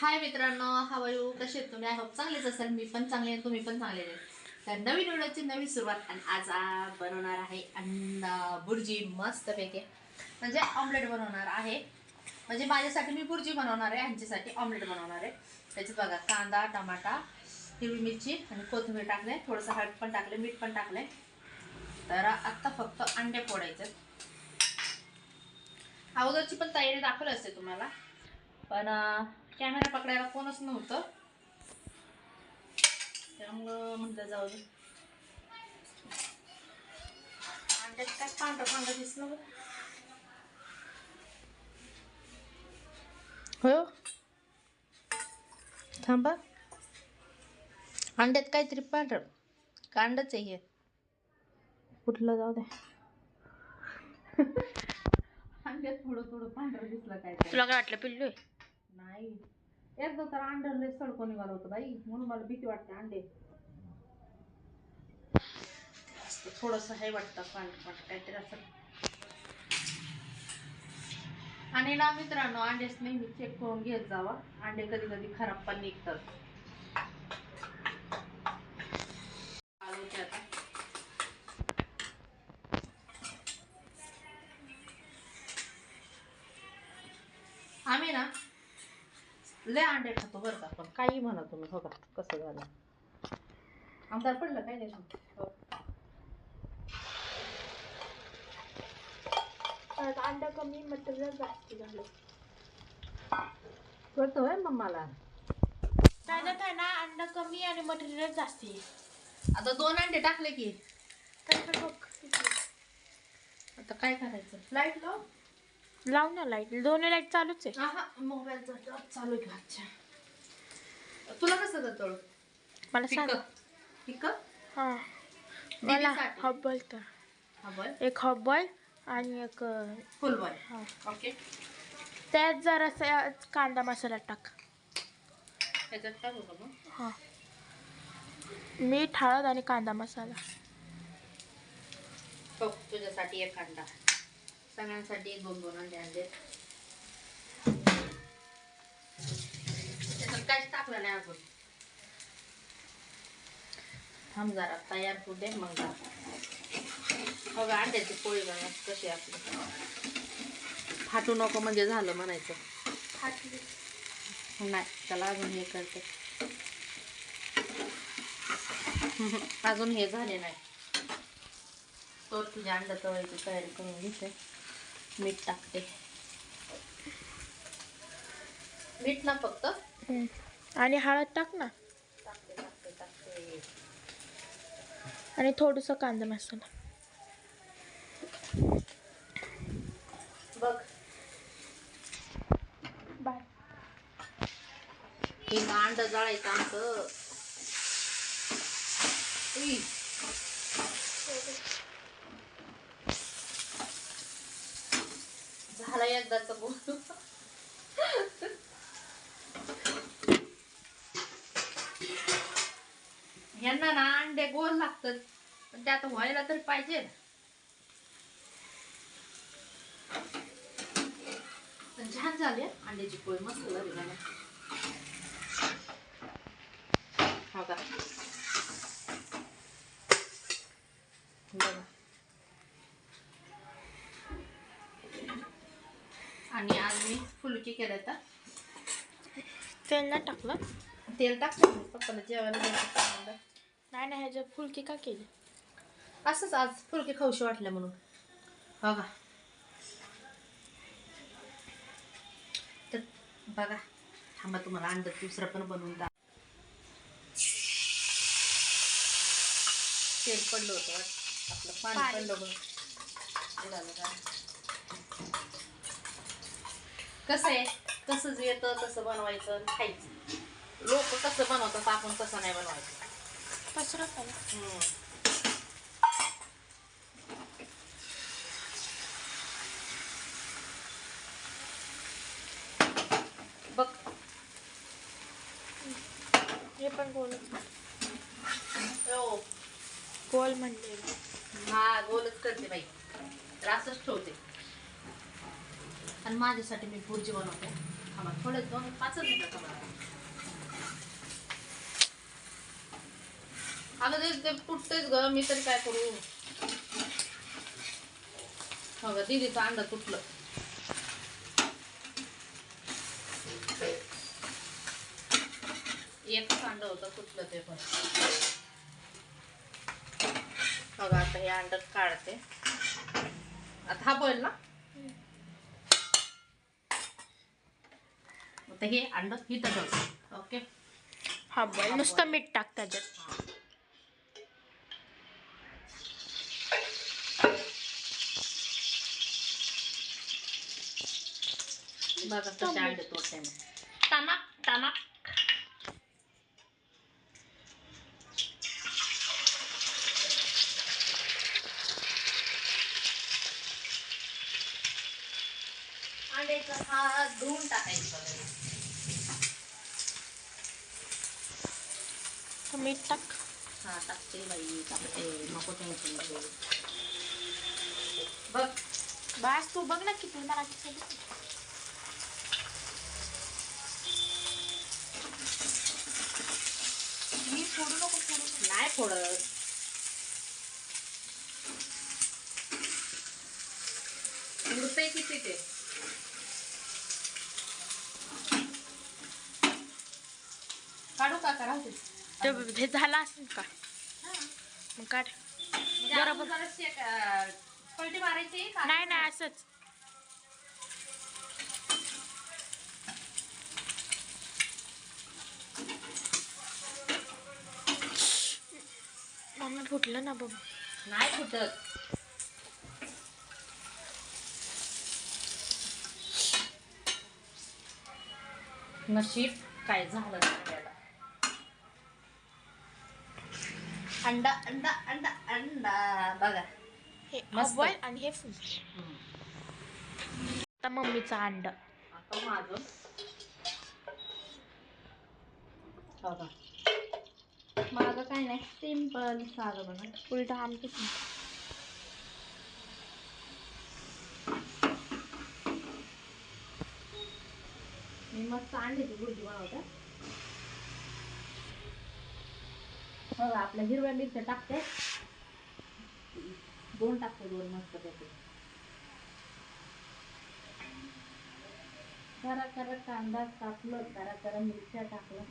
हाय मित्रांनो how you कसे आहेत तुम्ही? आय होप चांगलेच असेल. मी पण चांगले आहे तुम्ही पण चांगले आहे तर नवीन व्हिडिओची नवीन सुरुवात आणि आज बनवणार आहे अंडा बुर्जी मस्तपैकी. म्हणजे ऑमलेट बनवणार आहे. म्हणजे माझ्यासाठी मी बुर्जी बनवणार आहे ह्यांच्यासाठी ऑमलेट बनवणार आहे. त्याच्यात बघा कांदा टमाटा हिरवी मिरची आणि कोथिंबीर टाकले थोडंसं हळद पण टाकले मीठ पण टाकले तर आत्ता फक्त अंडे फोडायचे. अगोदरची पण तयारी दाखवली असते तुम्हाला. पण कॅमेरा पकडायला कोणच नव्हतं. त्यामुळं म्हटलं जाऊ दे. अंड्यात काय पांढरं पांढरं दिसलं. हो. थांबा. अंड्यात काहीतरी पांढरं. कांडच आहे हे. कुठलं जाऊ दे. अंड्यात थोडं थोडं पांढरं दिसलं काय तुला काय वाटलं पिल्लू आहे? नाही. एकदा तर अंडर लय सडको निघालं होतं बाई म्हणून मला भीती वाटते अंडे. थोडस हे वाटतं पांढर काहीतरी असं. आणि ना मित्रांनो अंडेच नेहमी चेक करून घेत जावा. अंडे कधी कधी खराब पण निघतात. लय अंडे खातो बरं का पण काही म्हणा तुम्ही हो का? कसं झालं? आमदार पडलं काय नाही हो. अंडा कमी मटेरियल जास्त झालं. कळतं होय मग मला. त्याच्यात आहे ना अंडा कमी आणि मटेरियल जास्त आहे. आता दोन अंडे टाकले की. तर बघ. आता काय करायचं? लाइट लाव. लाव ना लाइट दोन्ही लाइट चालूच आहे. हा मोबाईलचा टॉर्च चालू आहे तुला कसं जातं मला सांग. हा. मला साठी. हब्बल तर. हा बॉय एक हब्बल आणि एक अं, फुल बॉय हा. ओके. त्यात जरासा कांदा मसाला टाक. त्याच्यात काय होतं मग? हा. मीठ हळद आणि कांदा मसाला. बघ तुझ्यासाठी एक अंडा सगळ्यांसाठी दोन दोन अंडे आणले त्याच्यात काहीच टाकलं नाही अजून. थांब जरा तयार होऊ दे मग जा. बघा अंड्याची पोळी बघा कशी आपली? फाटू नको म्हणजे झालं म्हणायचं. नाही त्याला अजून हे करते. अजून हे झाले नाही. तर तुझ्या अंडा तळायची तयारी करून घेते. मीठ टाकते. मीठ ना फक्त? हम्म. आणि हळद टाक ना. टाकते टाकते टाकते. आणि थोडंसं कांदा मसाला. बघ. बाय. हे अंड जळायचं आमचं. उई. झाला एकदाच बोलू. यांना ना अंडे गोल लागतात. पण ते आता व्हायला तर पाहिजे. पण छान झाले अंड्याची पोळी. मस्त झाली हा हो का? बघा आणि आज मी फुलकी केलं तर. तेल नाही टाकलं. तेल टाकलं पप्पाला जेवायला द्यायचं. नाही नाही ह्याच्यात फुलकी का केली? असंच आज फुलकी खाऊशी वाटलं म्हणून. बघा. तर बघा थांबा तुम्हाला अंड दुसरं पण बनवून दा तेल पडलं होतं आपलं पाणी. पडलं बघ? कसं आहे? कसं येतं तसं बनवायचं खायचं. लोक कसं बनवतात आपण तसं नाही बनवायचं. पसरत. बघ. हे पण गोल. हो. गोल म्हणले हा गोलच करते बाई. तर असंच ठेवते. आणि माझ्यासाठी मी भुर्जी बनवते. आम्हाला थोडे दोन पाचच मिनिटं थांबा. अगं ते तुटतेच ग मी तरी काय करू? हो ग दीदीचं अंड तुटलं. एकच अंड होतं तुटलं ते पण. बघा आता हे अंड काढते. आता हा बॉईल ना? आता हे अंड इथं ठेवते ओके? हा बॉल नुसतं मीठ टाक त्याच्यात बघा कसे अंडे तोडते मी. टमाक टमाक अंड्याचा हा धुवून टाकायचं मीठ टाक. हा टाकते बाई. टाकते. नको टेन्शन घेऊ. बघ. बस तू बघ ना किती मी फोडू नको फोडू. नाही फोडत. उडतंय किती ते काढू का करा ते हे झालं असेल का? मग काढ. बरोबर. मारायची का? नाही नाही असंच. मम्मी फुटलं ना बघ. नाही फुटत. नशीब काय झालं? अंडा अंडा अंडा अंडा. बघा. हे मस्त. बॉईल आणि हे फुल. आता मम्मीचा अंड. आता माझं. बघा. माझं काय नाही सिंपल साधं बघा. उलट आमचं मी मस्त अंड्याची भुर्जी बनवते. बघा आपल्या हिरव्या मिरच्या टाकते. दोन टाकते दोन मस्त त्याचे करा करा कांदा टाकलं करा करा मिरच्या टाकलं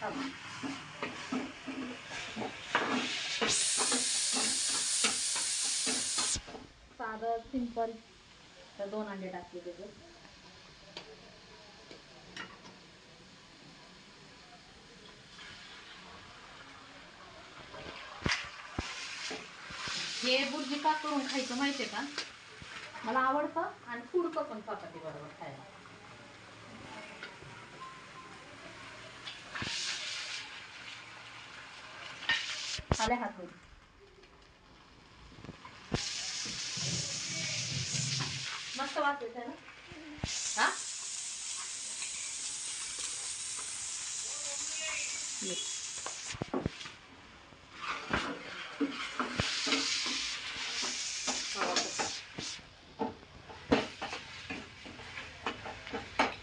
थांबा. साधं सिंपल तर दोन अंडे टाकले त्याचे. हे बुर्जी का करून खायचं माहितीये का? मला आवडतं आणि फुडतं पण चपाती बरोबर खायला. आल्या हात मस्त वाटत आहे ना? हा?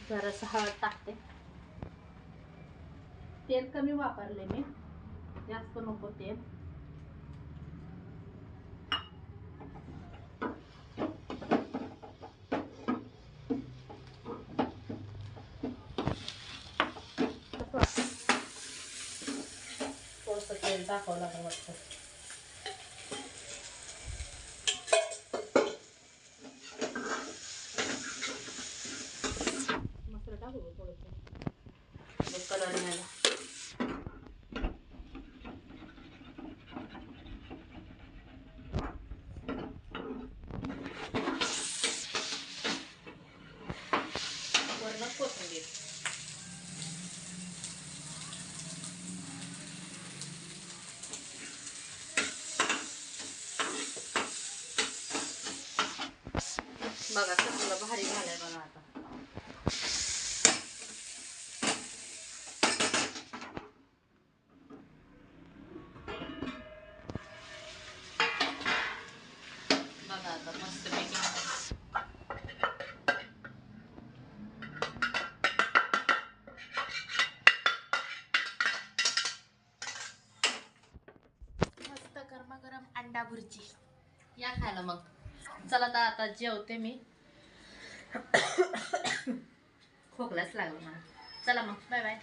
जरासं हळद टाकते. तेल कमी वापरले मी. जास्त नको तेल. थोडंसं तेल टाकावं लागेल वाटतं बघा कसलं भारी झालंय बघा आता. बघा आता मस्त मस्त गरमागरम अंडा भुर्जी. या खायला मग. चला तर आता जेवते मी. खोकलाच लागलो मला. चला मग बाय बाय.